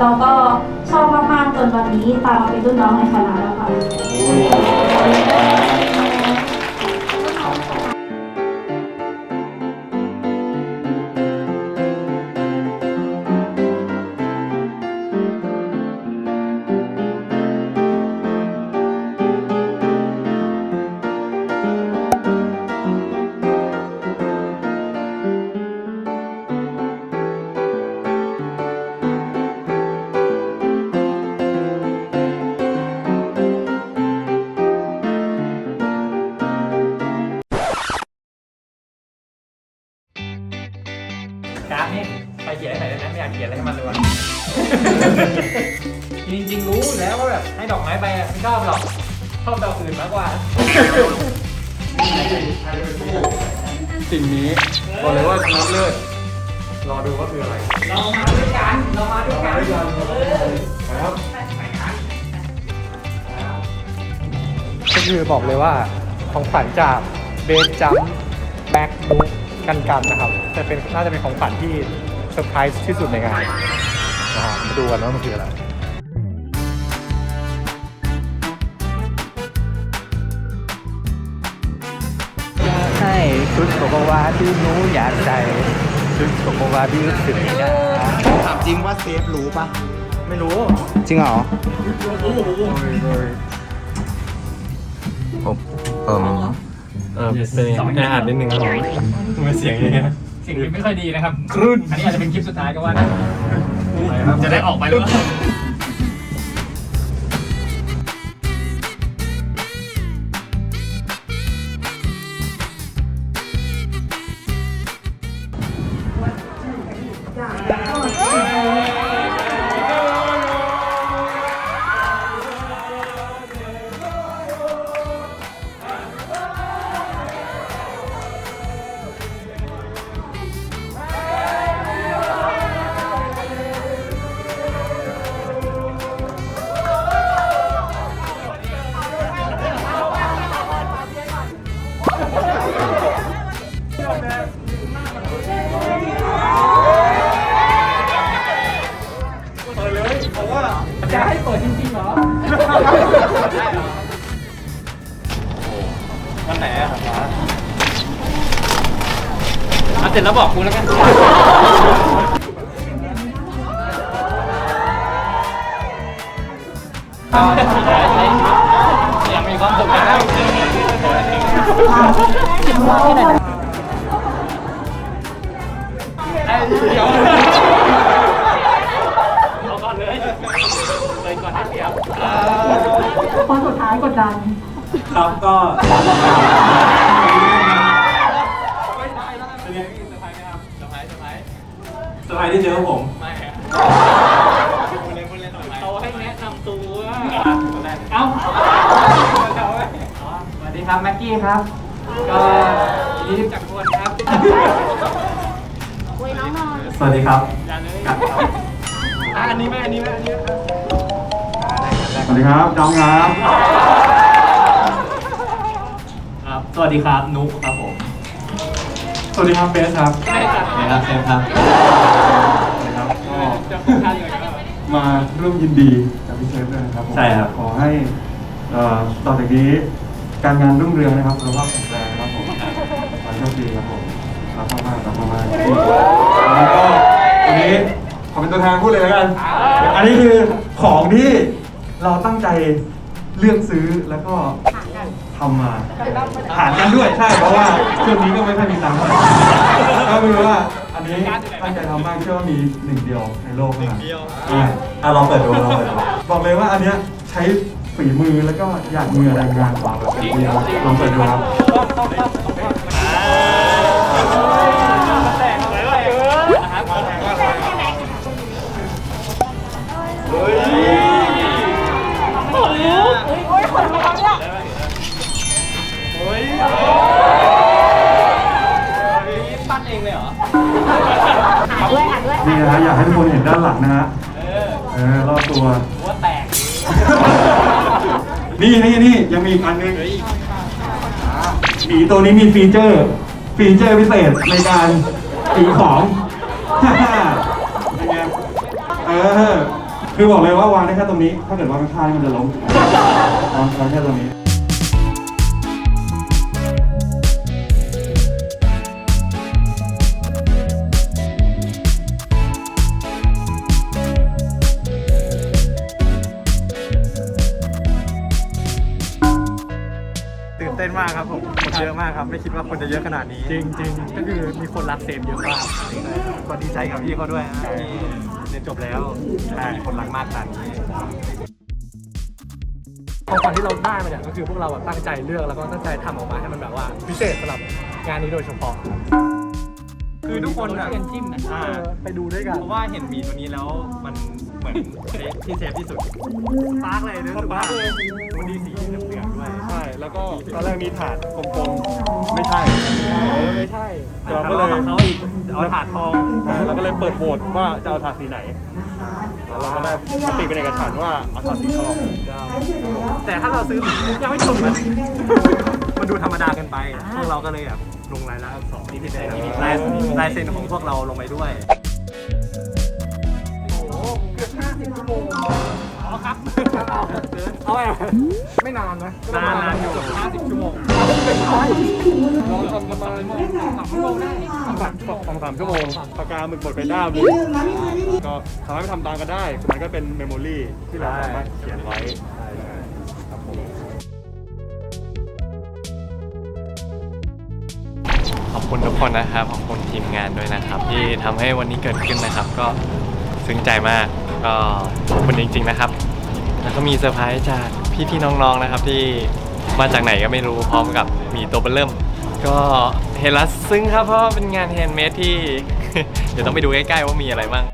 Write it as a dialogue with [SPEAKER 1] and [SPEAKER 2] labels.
[SPEAKER 1] เราก็ชอบมากๆจนวันนี้ตามมาเป็นรุ่นน้องในคณะแล้วค่ะ
[SPEAKER 2] เขียนให้ไหนอยได้ไหมไม่อยากเขียนอะไรให้มันเลยวะจริงๆรู้อยู่แล้วว่าแบบให้ดอกไม้ไปอะไม่ชอบหรอกชอบดอกอื่นมากกว่า
[SPEAKER 3] สิ่งนี้บอกเลยว่าชนะเลิศรอดูว่าคืออะไร
[SPEAKER 2] เรามาด้วยกัน เรามาด้วยกัน
[SPEAKER 3] ครับก็คือบอกเลยว่าของขวัญจากเบสจัมแบ็กบุ๊กกันกันนะครับจะเป็นน่าจะเป็นของขวัญที่ เซอร์ไพรส์ที่สุดในงานนะฮะมาดูกันว่ามันคืออะไร
[SPEAKER 4] ให้ชุดโกโกวาที่หนูอยากใส่ชุดโกโกวาที่รู้สึกอยาก
[SPEAKER 5] ถามจริงว่าเซฟรู้ปะ
[SPEAKER 3] ไม่รู้
[SPEAKER 4] จริงเหรอ
[SPEAKER 5] ผมเอ่ม
[SPEAKER 3] เออเป็นแออัดนิดนึงครับผมทำไมเสียงอย่างเงี้ย
[SPEAKER 2] เสิ่งนี้ไม่ค่อยดีนะครับครุ่น อันนี้อาจจะเป็นคลิปสุดท้ายก็ว่าได้ จะได้ออกไปหรือเปล่า วันไหนอะเอาเสร็จแล้วบอกกูแล้วกันยังมีความสุขนะครับเดี๋ยวเอาก่อน เลยก่อนให้เสียบ
[SPEAKER 1] คนสุดท้ายกดดัน
[SPEAKER 6] ครับก็
[SPEAKER 2] ไม่ได้แล้วเป็นไงพี่เซอร์ไพรส์ไหมครับเซอร์ไพรส์เซอร์ไพรส์
[SPEAKER 6] สบายที่เจอผม
[SPEAKER 2] ไม่ครับพูดเล่นพูดเล่นเขาให้แนะนำตัวเอ้าสวัสดีครับแม็กกี้ครับก็ยินดีจากคนครับคุยน้องนอน
[SPEAKER 6] สวัสดีครับ
[SPEAKER 2] ยาเลย อะอันนี้ไหมอันนี้ไหมอันนี้ไหม
[SPEAKER 6] สวัสดีครับน้องครับ
[SPEAKER 2] ครับ สวัสดีครับนุ๊กครับผม
[SPEAKER 6] สวัสดีครับเบสครับ
[SPEAKER 2] ไม่จัด
[SPEAKER 6] สวัสดีครับเซฟครับสวัสดีครับก็
[SPEAKER 2] จะพูดท่าอย่างไรก็
[SPEAKER 6] มาร่วมยินดีกับพี่เชฟด้วยนะครับผม
[SPEAKER 5] ใช่ครับ
[SPEAKER 6] ขอให้เอ่อต่อจากนี้การงานรุ่งเรืองนะครับสุขภาพแข็งแรงนะครับผมขอให้โชคดีครับผมรักมากๆรักมากๆแล้วก็วันนี้ขอเป็นตัว แทนพูดเลยแล้วกัน อันนี้คือของที่เราตั้งใจเลือกซื้อแล้วก็ทำมาหารกันด้วยใช่เพราะว่าช่วงนี้ก็ไม่ค่อยมีตังค์เท่าไหร่ก็ไม่รู้ว่าอันนี้ตั้งใจทำมากเชื่อว่ามีหนึ่งเดียวในโลกเท่านั้นอ่า
[SPEAKER 5] อะลองเปิดดูลองเปิดดู
[SPEAKER 6] บอกเลยว่าอันเนี้ยใช้ฝีมือแล้วก็หยาดมือแรงงานกว่าแบบเป็นปีครับลองเปิดดูครับ
[SPEAKER 2] นี่
[SPEAKER 6] นะฮะอยากให้ทุกคนเห็นด้านหลังนะฮะเออรอบตัว
[SPEAKER 2] หัวแตก
[SPEAKER 6] นี่นี่นี่ยังมีอีกอันหนึงหมีตัวนี้มีฟีเจอร์ ฟีเจอร์พิเศษในการถือของ เป็นไงเออคือบอกเลยว่าวางได้แค่ตรงนี้ ถ้าเกิดวางข้างๆมันจะล้มวางวางแค่ตรงนี้
[SPEAKER 3] ตื่นเต้นมากครับผมคนเยอะมากครับ ไม่คิดว่าคนจะเยอะขนาดนี้ จริงจริงก็คือมีคนรักเซฟเยอะมากก็ดีใจกับพี่เขาด้วยนะที่เรียนจบแล้วมีคนรักมากขนาดนี้ของขวัญที่เราได้มาเนี่ยก็คือพวกเราอะตั้งใจเลือกแล้วก็ตั้งใจทำออกมาให้มันแบบว่า พิเศษสำหรับงานนี้โดยเฉพาะครับ
[SPEAKER 2] คือทุกคนอะ
[SPEAKER 3] เนจิ้มนะไปดูด้วยกัน
[SPEAKER 2] เพราะว่าเห็นหมีตัวนี้แล้วมัน เหมือนเซฟที่เซฟที่สุด
[SPEAKER 3] ปาร์กเลยรู้สึกว่ามันดีสีเหลืองๆด้วย
[SPEAKER 6] ใช่ แล้วก็ตอนแรกมีถาดกลมๆ ไม่ใช่
[SPEAKER 3] ไม่ใช่
[SPEAKER 6] เราก็เลย
[SPEAKER 2] เขาอีกเอาถาดทอง
[SPEAKER 6] เราก็เลยเปิดโหวตว่าจะเอาถาดสีไหนเราก็ได้มติเป็นเอกฉันท์ว่าเอาถาดสีทอง
[SPEAKER 3] แต่ถ้าเราซื้อยังไม่จบนะมันดูธรรมดาเกันไปพวกเราก็เลยแบบลงรายละอักษรนี่พิเศษลายลายเซ็นของพวกเราลงไปด้วย เอาไปไม่นานนะ
[SPEAKER 2] นานนานอยู่50ชั่วโมง
[SPEAKER 6] เราทำประมาณสามชั่วโมงได้สามสองสามชั่วโมงปากกาหมึกหมดไปด้ามเลยก็สามารถไปทำตามกันได้ มันก็เป็นเมมโมรีที่เราสามารถเขียนไว้ครับผม
[SPEAKER 7] ขอบคุณทุกคนนะครับขอบคุณทีมงานด้วยนะครับ ที่ทำให้วันนี้เกิดขึ้นนะครับ ก็ซึ้งใจมากก็ขอบคุณจริง ๆ นะครับ แล้วก็มีเซอร์ไพรส์จากพี่ๆน้องๆนะครับที่มาจากไหนก็ไม่รู้พร้อมกับหมีตัวเบลเริ่ม ก็เฮลัสซึ้งครับเพราะว่าเป็นงานแฮนด์เมดที่ เดี๋ยวต้องไปดูใกล้ๆว่ามีอะไรบ้าง